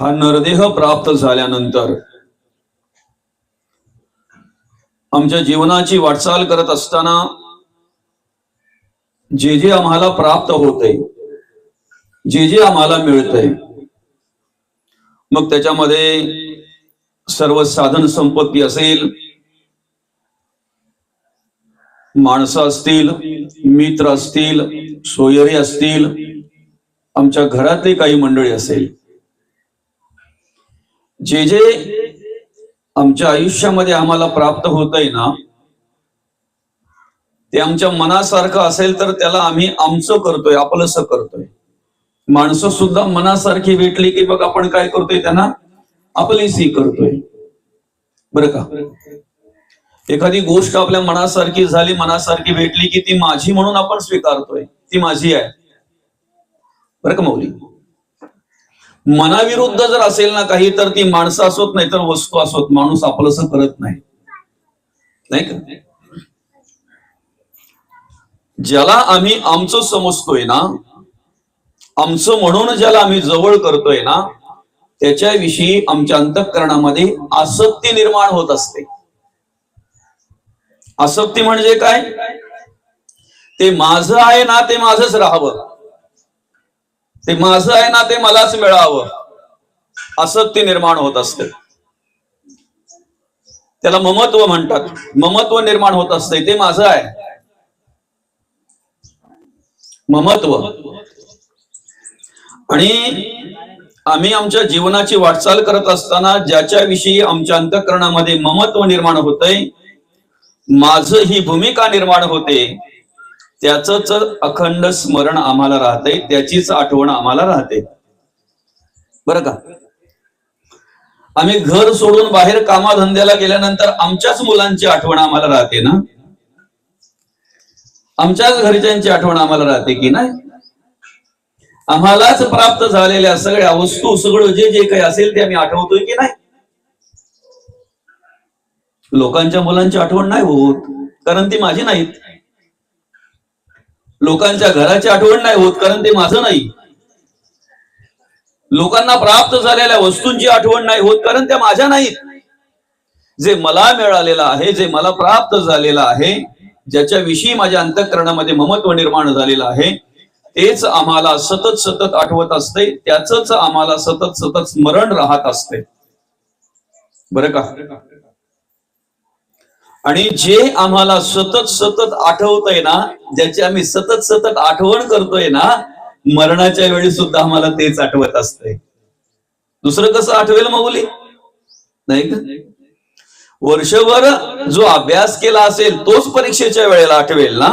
हा नरदेह प्राप्त झाल्यानंतर आमच्या जीवनाची वाटचाल करत असताना जे जे आम्हाला प्राप्त होतंय जे जे आम्हाला मिळतंय मग त्याच्यामध्ये सर्व साधन संपत्ती असेल माणसं असतील मित्र असतील सोयरी असतील आमच्या घरातली काही मंडळी असेल जे जे आमच्या आयुष्यामध्ये आम्हाला प्राप्त होतंय ना ते आमच्या मनासारखं असेल तर त्याला आम्ही आमचं करतोय आपलंस करतोय. माणसं सुद्धा मनासारखी भेटली की बघ आपण काय करतोय त्यांना आपलीसी करतोय. बर का? एखादी गोष्ट आपल्या मनासारखी झाली मनासारखी भेटली की ती माझी म्हणून आपण स्वीकारतोय ती माझी आहे. बरं का मौली? मनाविरुद्ध जर असेल ना काही तर ती माणसं असोत नाही तर वस्तू असोत. माणूस आपलंस करत नाही. नाही का? ज्याला आम्ही आमचं समजतोय ना आमचं म्हणून ज्याला आम्ही जवळ करतोय ना त्याच्याविषयी आमच्या अंतःकरणामध्ये आसक्ती निर्माण होत असते. आसक्ती म्हणजे काय? ते माझं आहे ना ते माझंच राहावं. ते माझं आहे ना ते मलाच मिळावं. ते निर्माण होत असते. त्याला ममत्व म्हणतात. ममत्व निर्माण होत असते. ते माझं आहे. ममत्व. आणि आम्ही आमच्या जीवनाची वाटचाल करत असताना ज्याच्याविषयी आमच्या अंतःकरणामध्ये ममत्व निर्माण होतंय माझं ही भूमिका निर्माण होते. त्याच अखंड स्मरण आम्हाला राहते त्याचीच आठवण आम्हाला राहते. बरं का? आम्ही घर सोडून बाहेर कामाधंद्याला गेल्यानंतर आमच्याच मुलांची आठवण आम्हाला राहते ना? आमच्याच घरच्यांची आठवण आम्हाला राहते की नाही? आम्हालाच प्राप्त झालेल्या सगळ्या वस्तू सगळं जे जे काही असेल ते आम्ही आठवतोय की नाही? लोकांच्या मुलांची आठवण नाही होत कारण ती माझी नाहीत. लोकांच्या घराची आठवण नाही होत कारण ते माझं नाही. लोकांना प्राप्त झालेल्या वस्तूंची आठवण नाही होत कारण त्या माझ्या नाहीत. जे मला मिळालेलं आहे जे मला प्राप्त झालेलं आहे ज्याच्याविषयी माझ्या अंतःकरणामध्ये ममत्व निर्माण झालेलं आहे तेच आम्हाला सतत सतत आठवत असते त्याच आम्हाला सतत सतत स्मरण राहत असते. बरं का? आणि जे आम्हाला सतत सतत आठवतंय ना ज्याची आम्ही सतत सतत आठवण करतोय ना मरणाच्या वेळी सुद्धा आम्हाला तेच आठवत असतंय. दुसरं कसं आठवेल माऊली? नाही का? वर्षभर जो अभ्यास केला असेल तोच परीक्षेच्या वेळेला आठवेल ना?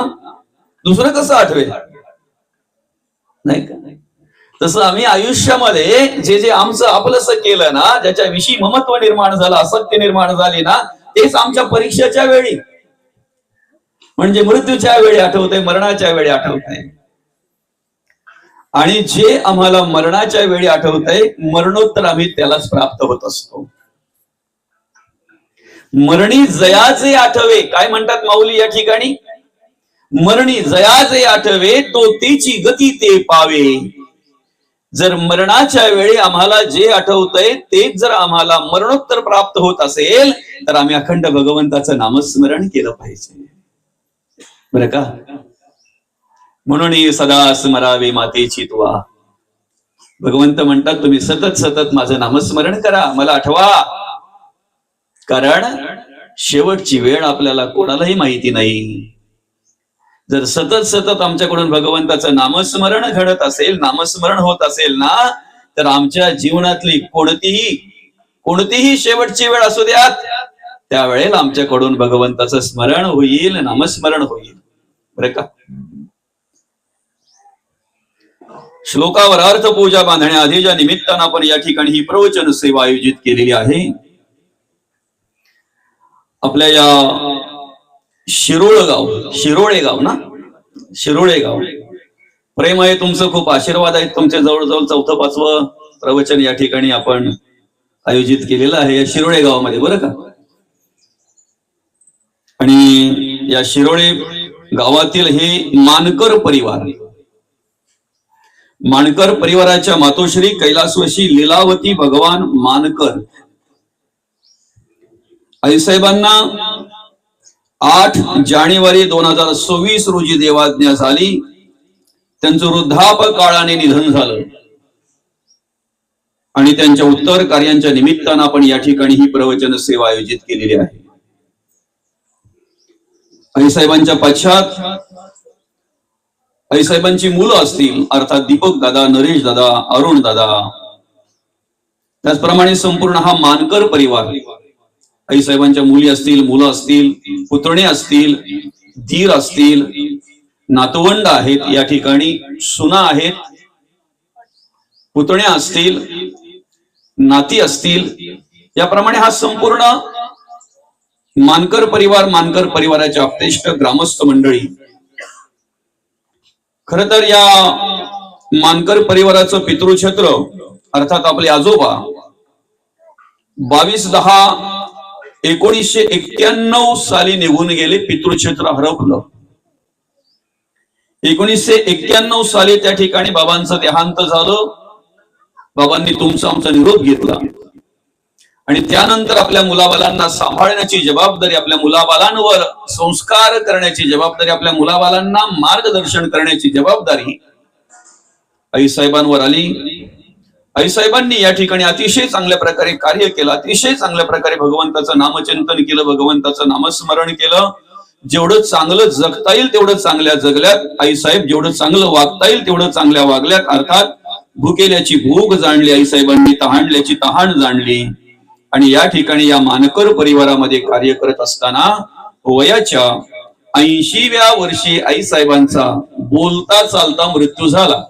दुसरं कसं आठवेल? नाही का? तसं आम्ही आयुष्यामध्ये जे जे आमचं आपलंस केलं ना ज्याच्याविषयी महत्त्व निर्माण झालं आसक्ती निर्माण झाली ना तेच आमच्या परीक्षेच्या वेळी. म्हणजे मृत्यूच्या वेळी आठवतंय मरणाच्या वेळी आठवतंय. आणि जे आम्हाला मरणाच्या वेळी आठवतंय मरणोत्तर आम्ही त्यालाच प्राप्त होत असतो. मरणी जयाचे आठवे काय म्हणतात माऊली या ठिकाणी? मरणी जयाचे आठवे तो तेची गती ते पावे. जर मरणाच्या वेळी आम्हाला जे आठवतंय तेच जर आम्हाला मरणोत्तर प्राप्त होत असेल तर आम्ही अखंड भगवंताचं नामस्मरण केलं पाहिजे. बरं का? म्हणून सदा स्मरावे मातेची तुवा भगवंत म्हणतात तुम्ही सतत सतत माझं नामस्मरण करा मला आठवा. कारण शेवटची वेळ आपल्याला कोणालाही माहिती नाही. जर सतत सतत आमच्याकडून भगवंताचं नामस्मरण घडत असेल नामस्मरण होत असेल ना तर आमच्या जीवनातली कोणतीही कोणतीही शेवटची वेळ असू द्यात. त्यावेळेला आमच्याकडून भगवंताचं स्मरण होईल नामस्मरण होईल. बरं का? श्लोकावर अर्थ पूजा बांधण्याआधीच्या निमित्तानं आपण या ठिकाणी ही प्रवचन सेवा आयोजित केलेली आहे आपल्या या शिरोळ गाव शिरोळे गाव ना? शिरोळे गाव प्रेम आहे तुमचं खूप आशीर्वाद आहेत तुमचे. जवळजवळ चौथं पाचवं प्रवचन या ठिकाणी आपण आयोजित केलेलं आहे या शिरोळे गावामध्ये बरं का? आणि या शिरोळे गावातील हे मानकर परिवार. मानकर परिवाराच्या मातोश्री कैलासवशी लीलावती भगवान मानकर. आईसाहेबांना आठ जानेवारी दोन हजार सव्वीस रोजी देवाज्ञा झाली. त्यांचं वृद्धापकाळाने निधन झालं. आणि त्यांच्या उत्तर कार्यांच्या निमित्तानं आपण या ठिकाणी ही प्रवचन सेवा आयोजित केलेली आहे. आईसाहेबांच्या पश्चात आईसाहेबांची मुलं असतील अर्थात दीपक दादा नरेश दादा अरुण दादा त्याचप्रमाणे संपूर्ण हा मानकर परिवार आईसाहेबांच्या मुली असतील मुलं असतील पुतणे असतील धीर असतील नातवंड आहेत या ठिकाणी सुना आहेत पुतण्या असतील नाती असतील याप्रमाणे हा संपूर्ण मानकर परिवार मानकर परिवाराच्या आपतेष्ट ग्रामस्थ मंडळी. खर तर या मानकर परिवाराचं पितृक्षेत्र अर्थात आपले आजोबा बावीस दहा एकोणीसशे एक्क्याण्णव साली निघून गेले पितृक्षेत्र हरपलं. एकोणीसशे एक्क्याण्णव साली त्या ठिकाणी बाबांचं देहांत झालं. बाबांनी तुमचा आमचा निरोप घेतला. आणि त्यानंतर आपल्या मुलाबालांना सांभाळण्याची जबाबदारी आपल्या मुलाबालांवर संस्कार करण्याची जबाबदारी आपल्या मुलाबालांना मार्गदर्शन करण्याची जबाबदारी आई साहेबांवर आली. आईसाहेबांनी या ठिकाणी अतिशय चांगल्या प्रकारे कार्य केलं अतिशय चांगल्या प्रकारे भगवंताचं नामचिंतन केलं भगवंताचं नामस्मरण केलं. जेवढं चांगलं जगता येईल तेवढं चांगल्या जगल्यात. आईसाहेब जेवढं चांगलं वागता येईल तेवढं चांगल्या वागल्यात. अर्थात भुकेल्याची भूक जाणली आईसाहेबांनी तहानल्याची तहाणल्याची तहान जाणली. आणि या ठिकाणी या मानकर परिवारामध्ये कार्य करत असताना वयाच्या ऐंशीव्या वर्षी आईसाहेबांचा बोलता चालता मृत्यू झाला.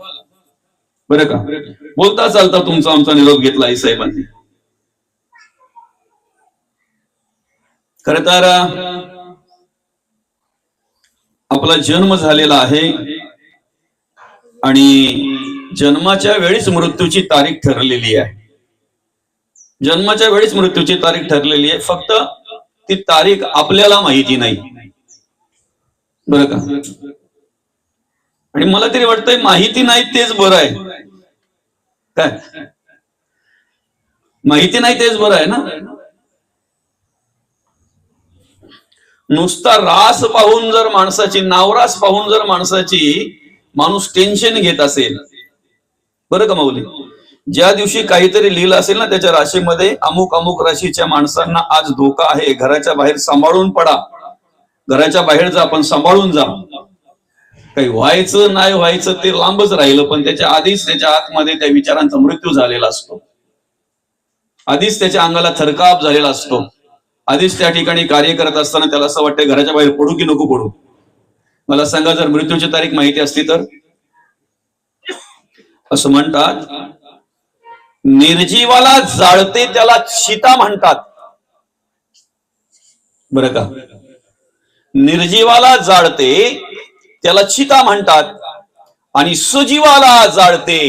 बरं का? बोलता चालता तुमचा आमचा निरोप घेतला आई साहेबांनी. खर तर आपला जन्म झालेला आहे आणि जन्माच्या वेळीच मृत्यूची तारीख ठरलेली आहे. जन्माच्या वेळीच मृत्यूची तारीख ठरलेली आहे. फक्त ती तारीख आपल्याला माहिती नाही. बरं का? आणि मला तरी वाटतंय माहिती नाही तेच बरं आहे. काय? माहिती नाही तेच बरं आहे ना? नुसता रास पाहून जर माणसाची नावरास पाहून जर माणसाची माणूस टेन्शन घेत असेल. बरं का माऊली? ज्या दिवशी काहीतरी लिहिलं असेल ना त्याच्या राशीमध्ये अमुक अमुक राशीच्या माणसांना आज धोका आहे. घराच्या बाहेर सांभाळून पडा. घराच्या बाहेर जा आपण सांभाळून जा. काही व्हायचं नाही व्हायचं ते लांबच राहिलं पण त्याच्या आधीच त्याच्या आतमध्ये त्या विचारांचा मृत्यू झालेला असतो. आधीच त्याच्या अंगाला थरकाप झालेला असतो. आधीच त्या ठिकाणी कार्य करत असताना त्याला असं वाटतं घराच्या बाहेर पडू की नको पडू? मला सांगा जर मृत्यूची तारीख माहिती असती तर? असं म्हणतात निर्जीवाला जाळते त्याला चिता म्हणतात. बरं का? निर्जीवाला जाळते त्याला चिता म्हणतात आणि सजीवाला जाळते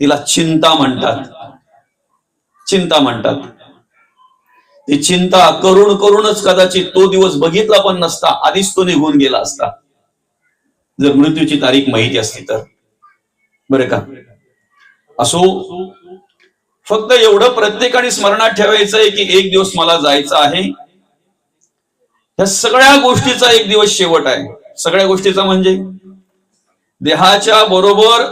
तिला चिंता म्हणतात. चिंता म्हणतात. ती चिंता करून करूनच कदाचित तो दिवस बघितला पण नसता आधीच तो निघून गेला असता. जर मृत्यूची तारीख माहिती असती तर. बरं का? असो फक्त एवढं प्रत्येकाने स्मरणात ठेवायचंय की एक दिवस मला जायचं आहे. ह्या सगळ्या गोष्टीचा एक दिवस शेवट आहे. सगळ्या गोष्टीचा म्हणजे? देहाच्या बरोबर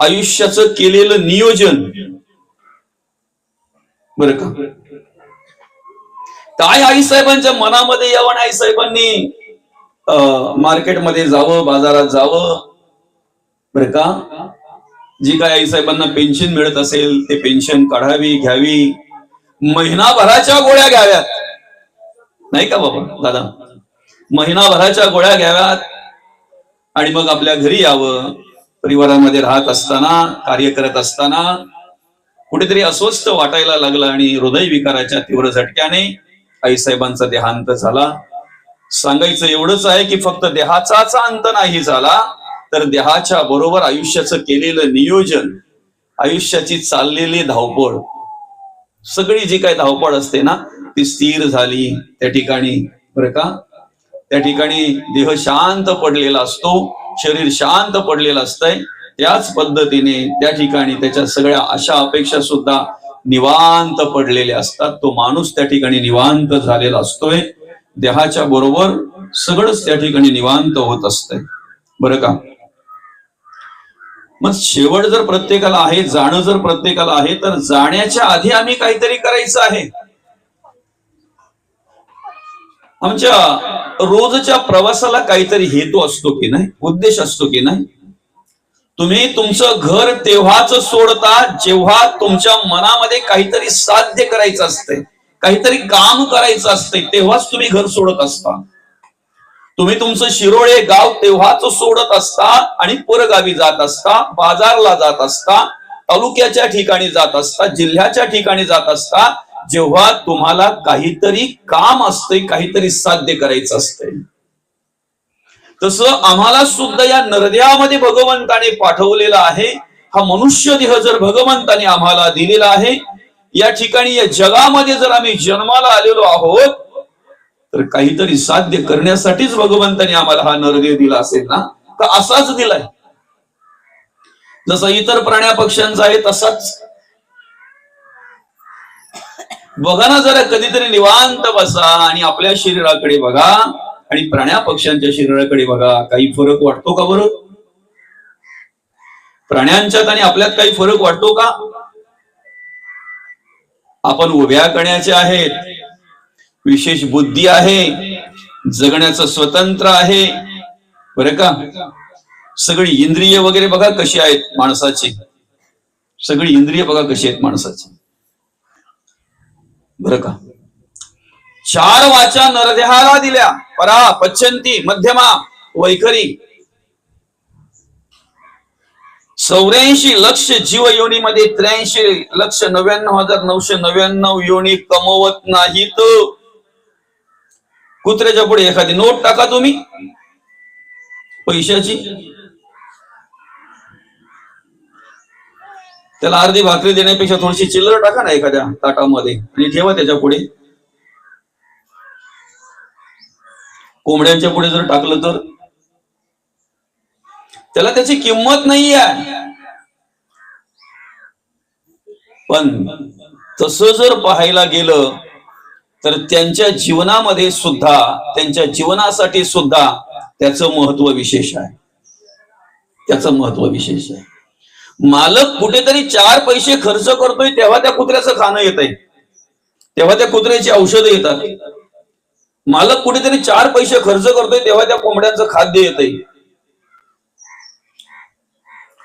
आयुष्याचं केलेलं नियोजन. बरं का? काय आई साहेबांच्या मनामध्ये यावं आई साहेबांनी मार्केटमध्ये जावं बाजारात जावं. बरं का? जी काय आई साहेबांना पेन्शन मिळत असेल ते पेन्शन काढावी घ्यावी. महिनाभराच्या गोळ्या घ्याव्यात. नाही का बाबा दादा? महिनाभराच्या गोळ्या घ्याव्यात आणि मग आपल्या घरी यावं. परिवारामध्ये राहत असताना कार्य करत असताना कुठेतरी अस्वस्थ वाटायला लागलं आणि हृदय विकाराच्या तीव्र झटक्याने आईसाहेबांचा देहांत झाला. सांगायचं एवढंच आहे की फक्त देहाचाच अंत नाही झाला तर देहाच्या बरोबर आयुष्याचं केलेलं नियोजन आयुष्याची चाललेली धावपळ सगळी जी काही धावपळ असते ना ती स्थिर झाली त्या ठिकाणी. बरं का? त्या ठिकाणी देह शांत पडलेला असतो शरीर शांत पडलेलं असतंय. त्याच पद्धतीने त्या ठिकाणी त्याच्या सगळ्या अशा अपेक्षा सुद्धा निवांत पडलेल्या असतात. तो माणूस त्या ठिकाणी निवांत झालेला असतोय. देहाच्या बरोबर सगळंच त्या ठिकाणी निवांत होत असतंय. बरं का? मग शेवट जर प्रत्येकाला आहे जाणं जर प्रत्येकाला आहे तर जाण्याच्या आधी आम्ही काहीतरी करायचं आहे. आमच्या रोजच्या प्रवासाला काहीतरी हेतू असतो की नाही? उद्देश असतो की नाही? तुम्ही तुमचं घर तेव्हाच सोडता जेव्हा तुमच्या मनामध्ये काहीतरी साध्य करायचं असतंय. काहीतरी काम करायचं असतंय तेव्हाच तुम्ही घर सोडत असता. तुम्ही तुमचं शिरोळे गाव तेव्हाच सोडत असता आणि परगावी जात असता बाजारला जात असता तालुक्याच्या ठिकाणी जात असता जिल्ह्याच्या ठिकाणी जात असता जेव्हा तुम्हाला काहीतरी काम असतंय काहीतरी साध्य करायचं असतंय. तसं आम्हाला सुद्धा या नरदेहामध्ये भगवंताने पाठवलेला आहे. हा मनुष्य देह जर भगवंताने आम्हाला दिलेला आहे या ठिकाणी या जगामध्ये जर आम्ही जन्माला आलेलो आहोत तर काहीतरी साध्य करण्यासाठीच भगवंताने आम्हाला हा नरदेह दिला असेल ना? तर असाच दिलाय. जसा इतर प्राण्या पक्ष्यांचा आहे तसाच बघा ना जरा कधीतरी निवांत बसा आणि आपल्या शरीराकडे बघा आणि प्राण्या पक्ष्यांच्या शरीराकडे बघा. काही फरक वाटतो का बरं? प्राण्यांच्यात आणि आपल्यात काही फरक वाटतो का? आपण उभ्या करण्याचे आहेत विशेष बुद्धी आहे जगण्याचं स्वतंत्र आहे. बरं का? सगळी इंद्रिय वगैरे बघा कशी आहेत माणसाची. सगळी इंद्रिय बघा कशी आहेत माणसाची. बरं का? चार वाचा नरदेहाला दिल्या. परा पच्चंती मध्यमा वैखरी. चौऱ्याऐंशी लक्ष जीव योनीमध्ये त्र्याऐंशी लक्ष नव्याण्णव हजार नऊशे नव्याण्णव योनी कमवत नाहीत. कुत्र्याच्या पुढे एखादी नोट टाका तुम्ही. पैशाची. त्याला अर्धी भाकरी देण्यापेक्षा थोडीशी चिल्लर टाका ना एखाद्या ताटामध्ये आणि ठेवा त्याच्या पुढे. कोंबड्यांच्या पुढे जर टाकलं तर. त्याला त्याची किंमत नाही आहे पण तसं जर पाहायला गेलं तर त्यांच्या जीवनामध्ये सुद्धा त्यांच्या जीवनासाठी सुद्धा त्याचं महत्त्व विशेष आहे. त्याचं महत्त्व विशेष आहे. मालक कुठेतरी चार पैसे खर्च करतोय तेव्हा त्या कुत्र्याचं खाणं येत आहे तेव्हा त्या कुत्र्याची औषधं येतात. मालक कुठेतरी चार पैसे खर्च करतोय तेव्हा त्या कोंबड्यांचं खाद्य येत आहे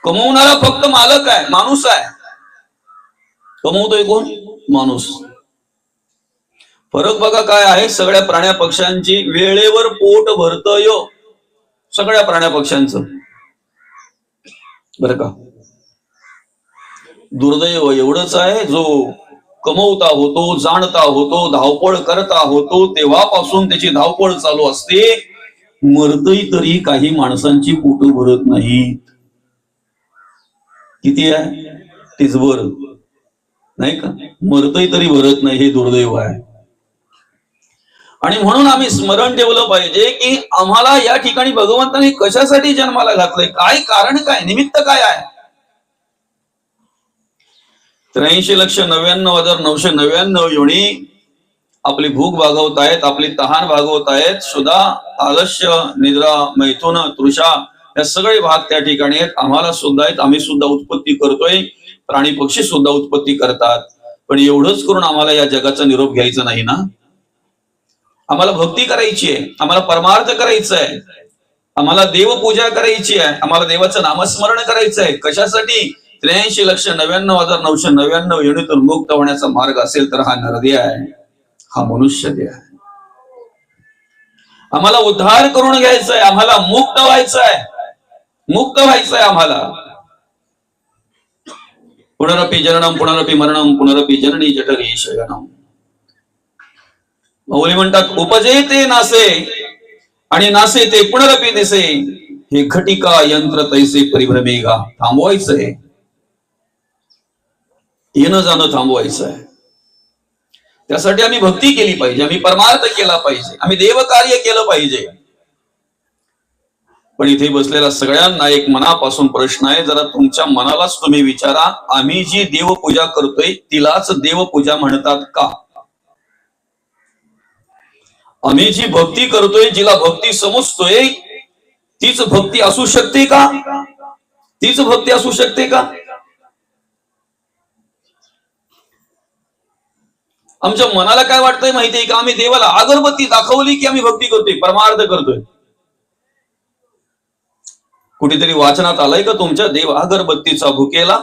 कमवणारा फक्त मालक आहे माणूस आहे. कमवतोय कोण? माणूस. फरक बघा काय आहे सगळ्या प्राण्या पक्ष्यांची वेळेवर पोट भरतय हो. सगळ्या प्राण्या पक्ष्यांचं. बर का? दुर्दैव एवढंच आहे जो कमवता होतो जाणता होतो धावपळ करता होतो तेव्हापासून त्याची धावपळ चालू असते. मरतही तरी काही माणसांची पोट भरत नाहीत. किती आहे? तिजभर नाही का? मरतही तरी भरत नाही हे दुर्दैव आहे. आणि म्हणून आम्ही स्मरण ठेवलं पाहिजे की आम्हाला या ठिकाणी भगवंताने कशासाठी जन्माला घातलंय? काय कारण काय निमित्त काय आहे? त्र्याऐंशी लक्ष नव्याण्णव हजार नऊशे नव्याण्णव युनी आपली भूक भागवत आहेत आपली तहान भागवत आहेत. सुद्धा आलस्य निद्रा मैथुन तृषा या सगळे भाग त्या ठिकाणी आहेत. आम्हाला सुद्धा आहेत. आम्ही सुद्धा उत्पत्ती करतोय. प्राणी पक्षी सुद्धा उत्पत्ती करतात. पण एवढंच करून आम्हाला या जगाचा निरोप घ्यायचा नाही ना? आम्हाला भक्ती करायची आहे. आम्हाला परमार्थ करायचं आहे. आम्हाला देवपूजा करायची आहे. आम्हाला देवाचं नामस्मरण करायचं आहे. कशासाठी? त्र्याऐंशी लक्ष नव्याण्णव हजार नऊशे नव्याण्णव युनितून मुक्त होण्याचा मार्ग असेल तर हा नरदे आहे. हा मनुष्य देह आहे. आम्हाला उद्धार करून घ्यायचा आहे आम्हाला मुक्त व्हायचं आहे मुक्त व्हायचंय आम्हाला. पुनरपी जननम पुनरपी मरणम पुनरपी जननी जठरी शयनम. मौली म्हणतात उपजे ते नासे आणि नासे ते पुनरपी दिसे. हे घटिका यंत्र तैसे परिभ्रमेगा थांबवायचंय येणं जाणं थांबवायचं आहे. त्यासाठी आम्ही भक्ती केली पाहिजे आम्ही परमार्थ केला पाहिजे आम्ही देवकार्य केलं पाहिजे. पण इथे बसलेल्या सगळ्यांना एक मनापासून प्रश्न आहे जरा तुमच्या मनालाच तुम्ही विचारा आम्ही जी देवपूजा करतोय तिलाच देवपूजा म्हणतात का? आम्ही जी भक्ती करतोय जिला भक्ती समजतोय तीच भक्ती असू शकते का? तीच भक्ती असू शकते का? आमच्या मनाला काय वाटतंय माहितीये का? आम्ही देवाला अगरबत्ती दाखवली की आम्ही भक्ती करतोय परमार्थ करतोय. कुठेतरी वाचनात आलंय का तुमच्या? देव अगरबत्तीचा भुकेला.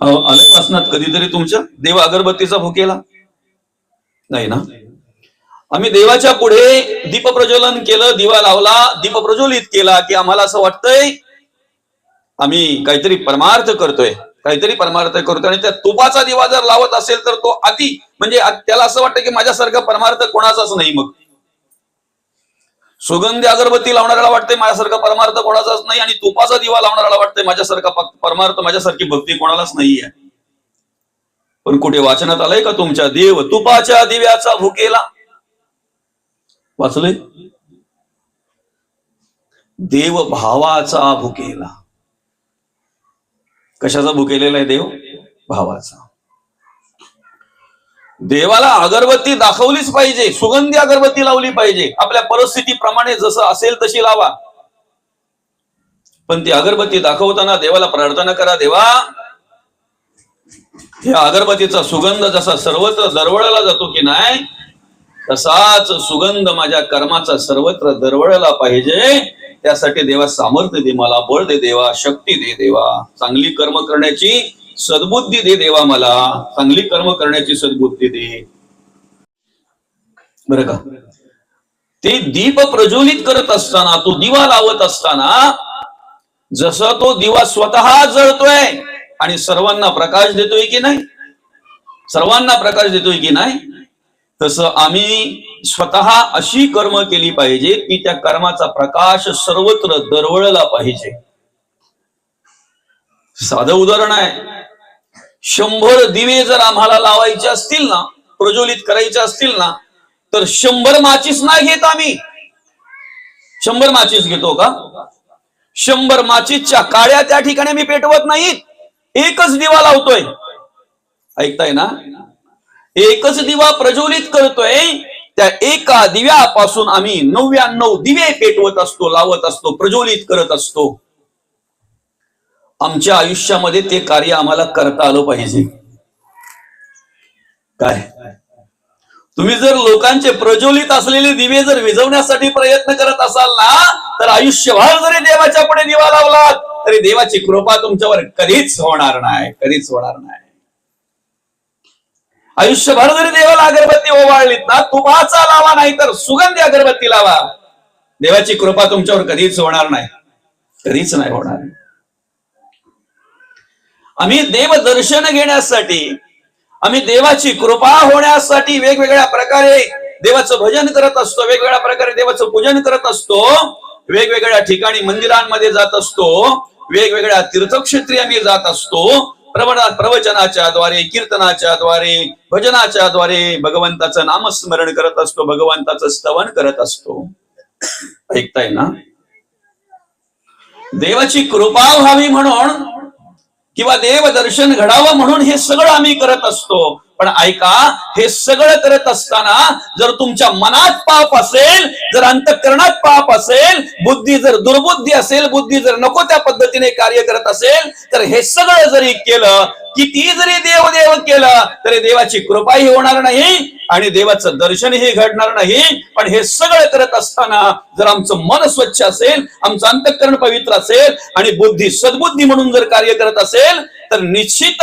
आलंय वाचनात कधीतरी तुमच्या? देव अगरबत्तीचा भुकेला. नाही ना? आम्ही देवाच्या पुढे दीप प्रज्वलन केलं दिवा लावला दीप प्रज्वलित केला की आम्हाला असं वाटतंय आम्ही काहीतरी परमार्थ करतोय. काहीतरी परमार्थ करतो आणि त्या तुपाचा दिवा जर लावत असेल तर तो अति म्हणजे त्याला असं वाटतं की माझ्यासारखा परमार्थ कोणाचाच नाही मग. सुगंधी अगरबत्ती लावणाऱ्याला वाटते माझ्यासारखा परमार्थ कोणाचाच नाही आणि तुपाचा दिवा लावणाऱ्याला वाटते माझ्यासारखा परमार्थ माझ्यासारखी भक्ती कोणालाच नाहीये. पण कुठे वाचनात आलंय का तुमच्या? देव तुपाच्या दिव्याचा भुकेला. वाचलंय? देव भावाचा भुकेला. कशाचा भुकेलेला आहे देव? भावाचा. देवाला अगरबत्ती दाखवलीच पाहिजे सुगंधी अगरबत्ती लावली पाहिजे. आपल्या परिस्थितीप्रमाणे जसं असेल तशी लावा. पण ती अगरबत्ती दाखवताना देवाला प्रार्थना करा देवा या अगरबत्तीचा सुगंध जसा सर्वत्र दरवळला जातो की नाही तसाच सुगंध माझ्या कर्माचा सर्वत्र दरवळला पाहिजे. त्यासाठी देवा सामर्थ्य दे मला बळ दे देवा शक्ती दे देवा. चांगली कर्म करण्याची सद्बुद्धी दे देवा मला. चांगली कर्म करण्याची सद्बुद्धी दे. बरं का? ते दीप प्रज्वलित करत असताना तो दिवा लावत असताना जसं तो दिवा स्वतः जळतोय आणि सर्वांना प्रकाश देतोय की नाही? सर्वांना प्रकाश देतोय की नाही? तसं आम्ही स्वतः अशी कर्म केली पाहिजे की त्या कर्माचा प्रकाश सर्वत्र दरवळला पाहिजे. साधं उदाहरण आहे. शंभर दिवे जर आम्हाला लावायचे असतील ना प्रज्वलित करायचे असतील ना तर शंभर माचीस नाही घेत आम्ही. शंभर माचीस घेतो का? शंभर माचीसच्या काळ्या त्या ठिकाणी मी पेटवत नाहीत. एकच दिवा लावतोय. ऐकताय ना? एकच दिवा प्रज्वलित करतोय. त्या एका दिव्यापासून आम्ही नव्याण्णव दिवे पेटवत असतो लावत असतो प्रज्वलित करत असतो. आमच्या आयुष्यामध्ये ते कार्य आम्हाला करता आलं पाहिजे. काय? तुम्ही जर लोकांचे प्रज्वलित असलेले दिवे जर विझवण्यासाठी प्रयत्न करत असाल ना तर आयुष्यभर जरी देवाच्या पुढे दिवा लावलात तरी देवाची कृपा तुमच्यावर कधीच होणार नाही कधीच होणार नाही. आयुष्यभर जरी देवाला अगरबत्ती ओवाळलीत ना तुपाचा लावा नाही तर सुगंधी अगरबत्ती लावा. देवाची कृपा तुमच्यावर कधीच होणार नाही. कधीच नाही होणार. आम्ही देव दर्शन घेण्यासाठी आम्ही देवाची कृपा होण्यासाठी वेगवेगळ्या प्रकारे देवाचं भजन करत असतो वेगवेगळ्या प्रकारे देवाचं पूजन करत असतो वेगवेगळ्या ठिकाणी मंदिरांमध्ये जात असतो वेगवेगळ्या तीर्थक्षेत्री आम्ही जात असतो प्रवचनाच्या द्वारे कीर्तनाच्या द्वारे भजनाच्या द्वारे भगवंताचं नामस्मरण करत असतो भगवंताचं स्तवन करत असतो. ऐकताय ना? देवाची कृपा व्हावी म्हणून किंवा देव दर्शन घडावं म्हणून हे सगळं आम्ही करत असतो. पण ऐका हे सगळं करत असताना जर तुमच्या मनात पाप असेल जर अंतकरणात पाप असेल बुद्धी जर दुर्बुद्धी असेल बुद्धी जर नको त्या पद्धतीने कार्य करत असेल तर हे सगळं जरी केलं किती जरी देव देव केलं तरी देवाची कृपाही होणार नाही आणि देवाचं दर्शनही घडणार नाही. पण हे सगळं करत असताना जर आमचं मन स्वच्छ असेल आमचं अंतकरण पवित्र असेल आणि बुद्धी सद्बुद्धी म्हणून जर कार्य करत असेल तर निश्चित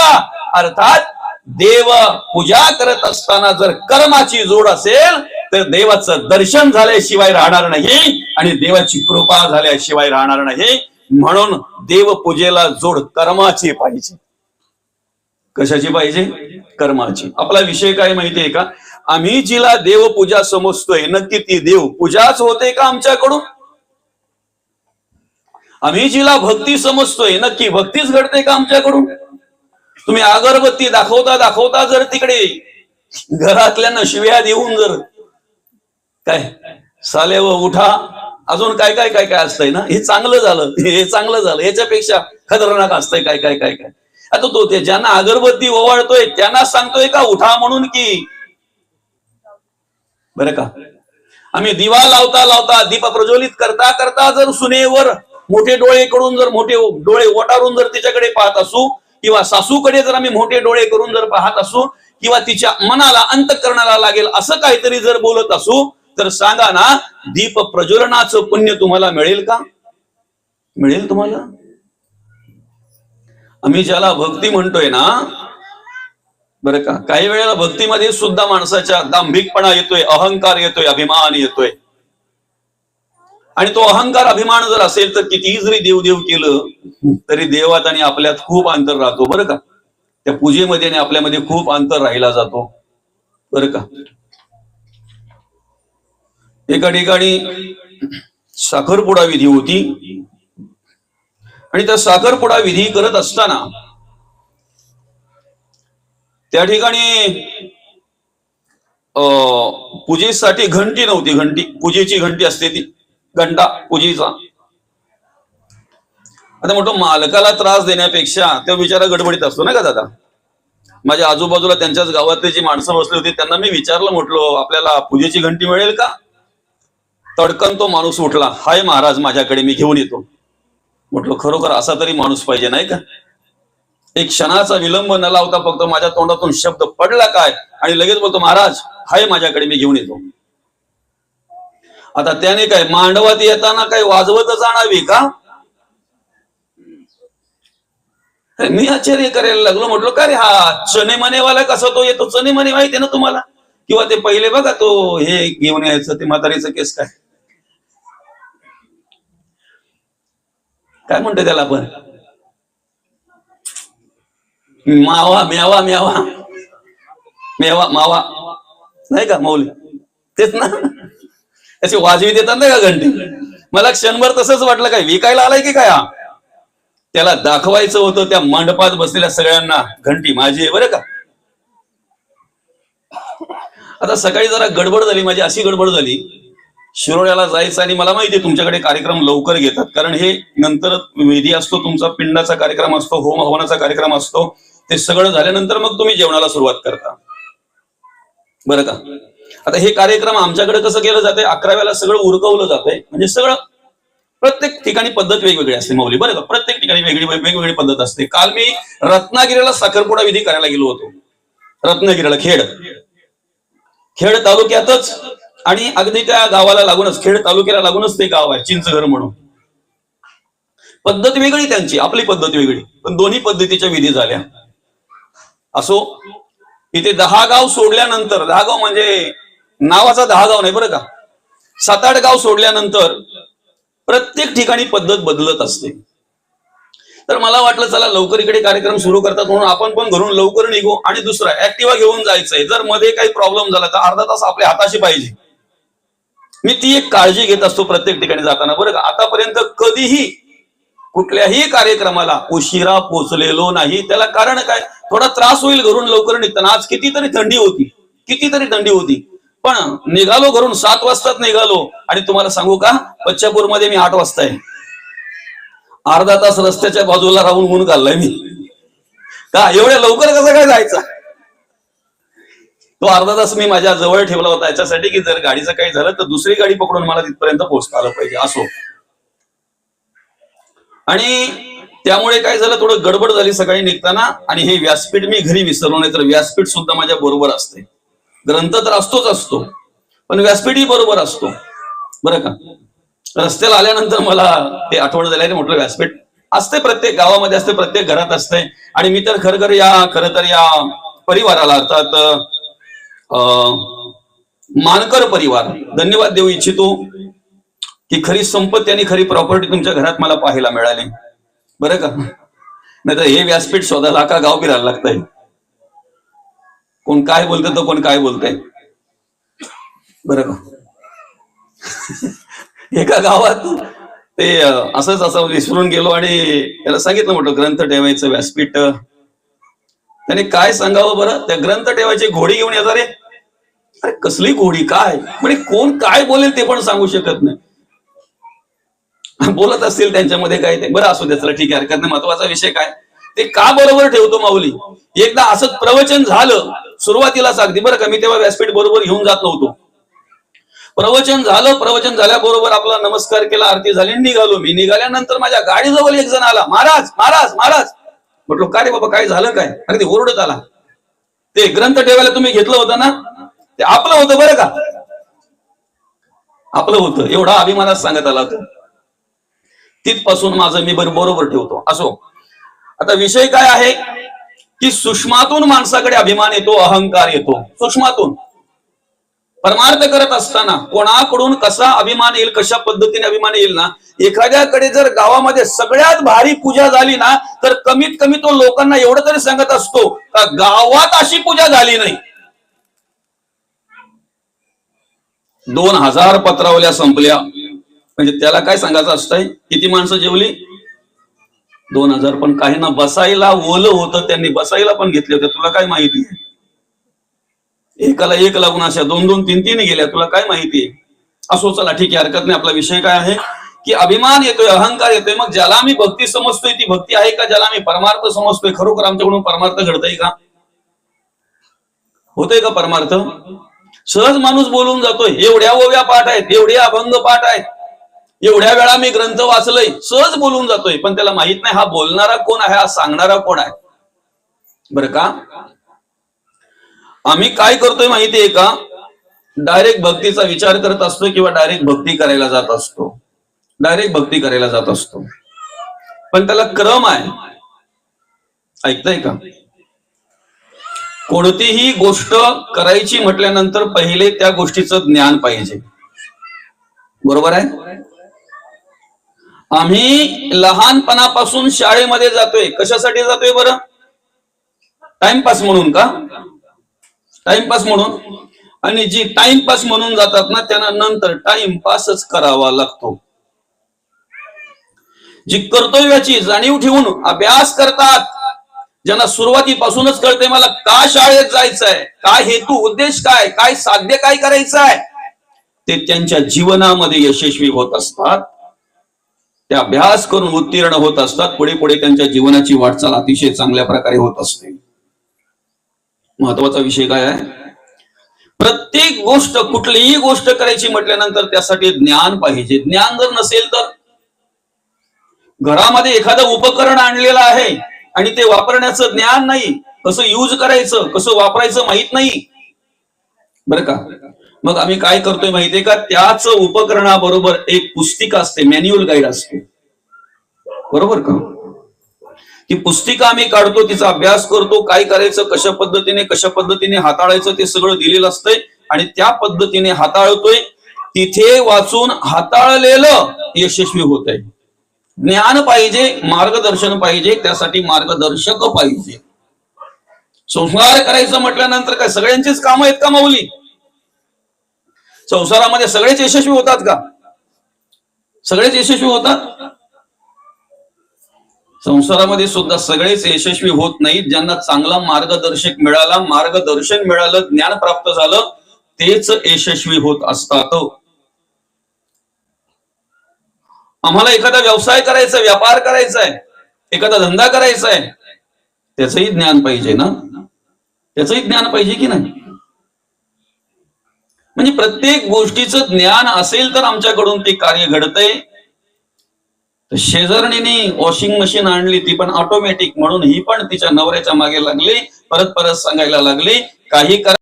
अर्थात देव पूजा करत असताना जर कर्माची जोड असेल तर देवाचं दर्शन झाल्याशिवाय राहणार नाही आणि देवाची कृपा झाल्याशिवाय राहणार नाही. म्हणून देव पूजेला जोड कर्माची पाहिजे. कशाची पाहिजे? कर्माची. आपला विषय काय माहितीये का? आम्ही जिला देवपूजा समजतोय नक्की ती देव पूजाच होते का आमच्याकडून? आम्ही जिला भक्ती समजतोय नक्की भक्तीच घडते का आमच्याकडून? तुम्ही अगरबत्ती दाखवता दाखवता जर तिकडे घरातल्यांना शिव्या देऊन जर काय साले व उठा. अजून काय काय काय काय असतंय ना? हे चांगलं झालं. हे चांगलं झालं. याच्यापेक्षा खतरनाक असतंय काय काय काय काय? आता तो ते ज्यांना अगरबत्ती ओवाळतोय त्यांना सांगतोय का उठा म्हणून की? बरं का? आम्ही दिवा लावता लावता दीप प्रज्वलित करता करता जर सुनेवर मोठे डोळे करून जर मोठे डोळे ओटारून जर तिच्याकडे पाहत असू किंवा सासूकडे जर आम्ही मोठे डोळे करून जर पाहत असू किंवा तिच्या मनाला अंतकरणाला लागेल असं काहीतरी जर बोलत असू तर सांगा ना दीप प्रज्वलनाचं पुण्य तुम्हाला मिळेल का? मिळेल तुम्हाला? आम्ही ज्याला भक्ती म्हणतोय ना बरं का काही वेळेला भक्तीमध्ये सुद्धा माणसाच्या दांभिकपणा येतोय अहंकार येतोय अभिमान येतोय. आणि तो अहंकार अभिमान जर असेल तर कितीही जरी देव देव केलं तरी देवात आणि आपल्यात खूप अंतर राहतो बरं का? त्या पूजेमध्ये आणि आपल्यामध्ये खूप अंतर राहिला जातो बरं का? एका ठिकाणी साखरपुडा विधी होती. आणि त्या साखरपुडा विधी करत असताना त्या ठिकाणी अं, पूजेसाठी घंटी नव्हती घंटी पूजेची घंटी असते ती. घंटा पूजेचा. आता म्हणतो मालकाला त्रास देण्यापेक्षा तो बिचारा गडबडीत असतो ना का दादा? माझ्या आजूबाजूला त्यांच्याच गावातले जी माणसं बसली होती त्यांना मी विचारलं म्हटलो आपल्याला पूजेची घंटी मिळेल का? तडकन तो माणूस उठला हाय महाराज माझ्याकडे मी घेऊन येतो. म्हटलं खरोखर असा तरी माणूस पाहिजे नाही का? एक क्षणाचा विलंब न लावता फक्त माझ्या तोंडातून शब्द पडला काय? आणि लगेच बोलतो महाराज हाय माझ्याकडे मी घेऊन येतो. आता त्याने काय मांडवात येताना काय वाजवतच आणावी का? मी आश्चर्य करायला लागलो म्हटलं का रे हा चने मनेवाला कसा तो येतो? चने मने माहिती ना तुम्हाला? किंवा ते पहिले बघा तो हे घेऊन यायचं ते म्हातारीचं केस काय? काय म्हणतो त्याला आपण? मावा मेवा मेवा मेवा मावा. नाही का मौली तेच ना. असे वाजवी देतात ना का घंटी? मला क्षणभर तसंच वाटलं काय विकायला आलाय की काय त्याला दाखवायचं होतं त्या मंडपात बसलेल्या सगळ्यांना घंटी माझी आहे बरं का. आता सकाळी जरा गडबड झाली माझी अशी गडबड झाली शिरोड्याला जायचं आणि मला माहिती तुमच्याकडे कार्यक्रम लवकर घेतात कारण हे नंतर विधी असतो तुमचा पिंडाचा कार्यक्रम असतो होम हवनाचा कार्यक्रम असतो ते सगळं झाल्यानंतर मग तुम्ही जेवणाला सुरुवात करता. बरं का? आता हे कार्यक्रम आमच्याकडे कसं केलं जाते अकराव्याला सगळं उरकवलं जातंय. म्हणजे सगळं प्रत्येक ठिकाणी पद्धत वेगवेगळी असते माऊली. बरं का? प्रत्येक ठिकाणी वेगळी वेगवेगळी पद्धत असते. काल मी रत्नागिरीला साखरपुडा विधी करायला गेलो होतो. रत्नागिरीला खेड. खेड तालुक्यातच आणि अगदी त्या गावाला लागूनच खेड तालुक्याला लागूनच ते गाव आहे चिंचघर म्हणून. पद्धत वेगळी त्यांची आपली पद्धत वेगळी. पण दोन्ही पद्धतीच्या विधी झाल्या. असो इथे दहा गाव सोडल्यानंतर दहा गाव म्हणजे नावाचा दहा गाव नाही बरं का? सात आठ गाव सोडल्यानंतर प्रत्येक ठिकाणी पद्धत बदलत असते. तर मला वाटलं चला लवकर इकडे कार्यक्रम सुरू करतात म्हणून आपण पण घरून लवकर निघू आणि दुसरा ऍक्टिवा घेऊन जायचंय. जर मध्ये काही प्रॉब्लेम झाला तर अर्धा तास आपल्या हाताशी पाहिजे. मी ती एक काळजी घेत असतो प्रत्येक ठिकाणी जाताना. बरं का? आतापर्यंत कधीही कुठल्याही कार्यक्रमाला उशिरा पोचलेलो नाही. त्याला कारण काय? थोडा त्रास होईल घरून लवकर निघताना. आज कितीतरी थंडी होती. कितीतरी थंडी होती. पण निघालो घरून सात वाजताच निघालो. आणि तुम्हाला सांगू का? बच्चापूरमध्ये मी आठ वाजता आहे. अर्धा तास रस्त्याच्या बाजूला राहून ऊन घाललाय मी. का? एवढ्या लवकर कसं काय जायचं? तो अर्धा तास मी माझ्या जवळ ठेवला होता. याच्यासाठी की जर गाडीचं काही झालं तर दुसरी गाडी पकडून मला तिथपर्यंत पोहोचता आलं पाहिजे. असो. आणि त्यामुळे काय झालं थोडं गडबड झाली सकाळी निघताना आणि हे व्यासपीठ मी घरी विसरलो नाही तर व्यासपीठ सुद्धा माझ्या बरोबर असते. ग्रंथ तर असतोच असतो पण व्यासपीठही बरोबर असतो. बरं का? रस्त्याला आल्यानंतर मला ते आठवण झाल्याने म्हटलं व्यासपीठ असते प्रत्येक गावामध्ये असते प्रत्येक घरात असते. आणि मी तर खरं खर या खरं तर या परिवाराला अर्थात अं, मानकर परिवार धन्यवाद देऊ इच्छितो. की खरी संपत्ती आणि खरी प्रॉपर्टी तुमच्या घरात मला पाहायला मिळाली. बरं का? नाही तर हे व्यासपीठ शोधायला का गाव फिरायला लागतंय. कोण काय बोलतंय तर कोण काय बोलतंय. बरं का? एका गावात ते असंच असं विसरून गेलो आणि त्याला सांगितलं म्हटलं ग्रंथ ठेवायचं व्यासपीठ. त्याने काय सांगावं बरं? त्या ग्रंथ ठेवायची घोडी घेऊन येतात रे. अरे कसली घोडी? काय? म्हणजे कोण काय बोलेल ते पण सांगू शकत नाही. बोलत असतील त्यांच्यामध्ये काय ते. बरं असू दे चला ठीक आहे हरकत नाही. महत्त्वाचा विषय काय? ते का बरोबर ठेवतो माऊली? एकदा असं प्रवचन झालं सुरुवातीलाच अगदी बरं का मी तेव्हा व्यासपीठ बरोबर घेऊन जात नव्हतो. प्रवचन झालं प्रवचन झाल्याबरोबर आपला नमस्कार केला आरती झाली निघालो मी. निघाल्यानंतर माझ्या गाडीजवळ एक जण आला महाराज महाराज महाराज. म्हटलो काय रे बाबा काय झालं काय? अगदी ओरडत आला. ते ग्रंथ ठेवायला तुम्ही घेतलं होतं ना? ते आपलं होतं बरं का? आपलं होतं. एवढा अभिमानात सांगत आला होता तिथपासून माझं मी बरोबर ठेवतो. असो. आता विषय काय आहे? की सुषमातून माणसाकडे अभिमान येतो अहंकार येतो. सुषमातून. परमार्थ करत असताना कोणाकडून कसा अभिमान येईल कशा पद्धतीने अभिमान येईल ना? एखाद्याकडे जर गावामध्ये सगळ्यात भारी पूजा झाली ना तर कमीत कमी तो लोकांना एवढं तरी सांगत असतो का गावात अशी पूजा झाली नाही. दोन हजार पत्रावल्या संपल्या. म्हणजे त्याला काय सांगायचं असतंय? किती माणसं जेवली? दोन हजार. पण काही ना बसायला ओलं होतं त्यांनी. बसायला पण घेतले होते. तुला काय माहिती? एकाला एक लागून अशा दोन दोन तीन तीन गेल्या. तुला काय माहिती? असो चला ठीक आहे. हरकत नाही. आपला विषय काय आहे? की अभिमान येतोय अहंकार येतोय. मग ज्याला आम्ही भक्ती समजतोय ती भक्ती आहे का? ज्याला आम्ही परमार्थ समजतोय? खरोखर आमच्याकडून परमार्थ घडतय का? होतय का परमार्थ? सहज माणूस बोलून जातोय. एवढ्या ओव्या पाठ आहेत एवढे अभंग पाठ आहेत. एवढ्या वेळा मी ग्रंथ वाचलय सहज बोलून जातोय पण त्याला माहीत नाही हा बोलणारा कोण आहे हा सांगणारा कोण आहे. बरं का? आम्ही काय करतोय माहितीये का? डायरेक्ट भक्तीचा विचार करत असतो किंवा डायरेक्ट भक्ती करायला जात असतो. डायरेक्ट भक्ती करायला जात असतो. पण त्याला क्रम आहे. ऐकताय का? कोणतीही गोष्ट करायची म्हटल्यानंतर पहिले त्या गोष्टीचं ज्ञान पाहिजे. बरोबर आहे? आम्ही लहानपणापासून शाळेमध्ये जातोय. कशासाठी जातोय बरं? टाइमपास म्हणून का? टाइमपास म्हणून? आणि जी टाइमपास म्हणून जातात ना त्यांना नंतर टाइमपासच करावा लागतो. जी कर्तव्याची जाणीव ठेवून अभ्यास करतात ज्यांना सुरुवातीपासूनच कळते मला का शाळेत जायचंय काय हेतू उद्देश काय काय साध्य काय करायचं आहे ते त्यांच्या जीवनामध्ये यशस्वी होत असतात. ते अभ्यास करून उत्तीर्ण होत असतात पुढे पुढे त्यांच्या जीवनाची वाटचाल अतिशय चांगल्या प्रकारे होत असते. महत्त्वाचा विषय काय आहे? प्रत्येक गोष्ट कुठलीही गोष्ट करायची म्हटल्यानंतर त्यासाठी ज्ञान पाहिजे. ज्ञान जर नसेल तर घरामध्ये एखादं उपकरण आणलेलं आहे आणि ते वापरण्याचं ज्ञान नाही कसं यूज करायचं कसं वापरायचं माहीत नाही. बरं का? मग आम्ही काय करतोय माहितीये का? त्याच उपकरणाबरोबर एक पुस्तिका असते मॅन्युअल गाईड असते. बरोबर का? ती पुस्तिका आम्ही काढतो तिचा अभ्यास करतो काय करायचं कशा पद्धतीने कशा पद्धतीने हाताळायचं ते सगळं दिलेलं असतंय आणि त्या पद्धतीने हाताळतोय. तिथे वाचून हाताळलेलं यशस्वी होत आहे ज्ञान पाहिजे मार्गदर्शन पाहिजे त्यासाठी मार्गदर्शक पाहिजे. संस्कार करायचं म्हटल्यानंतर काय सगळ्यांचीच कामं आहेत का माऊली? संसारामध्ये सगळेच यशस्वी होतात का? सगळेच यशस्वी होतात? संसारामध्ये सुद्धा सगळेच यशस्वी होत नाहीत. ज्यांना चांगला मार्गदर्शक मिळाला मार्गदर्शन मिळालं ज्ञान प्राप्त झालं तेच यशस्वी होत असतात. आम्हाला एखादा व्यवसाय करायचा व्यापार करायचा आहे एखादा धंदा करायचा आहे त्याचही ज्ञान पाहिजे ना? त्याचही ज्ञान पाहिजे की नाही? म्हणजे प्रत्येक गोष्टीचं ज्ञान असेल तर आमच्याकडून ते कार्य घडतंय. शेजारणीने वॉशिंग मशीन आणली ती पण ऑटोमॅटिक म्हणून ही पण तिच्या नवऱ्याच्या मागे लागली परत परत सांगायला लागली काही करा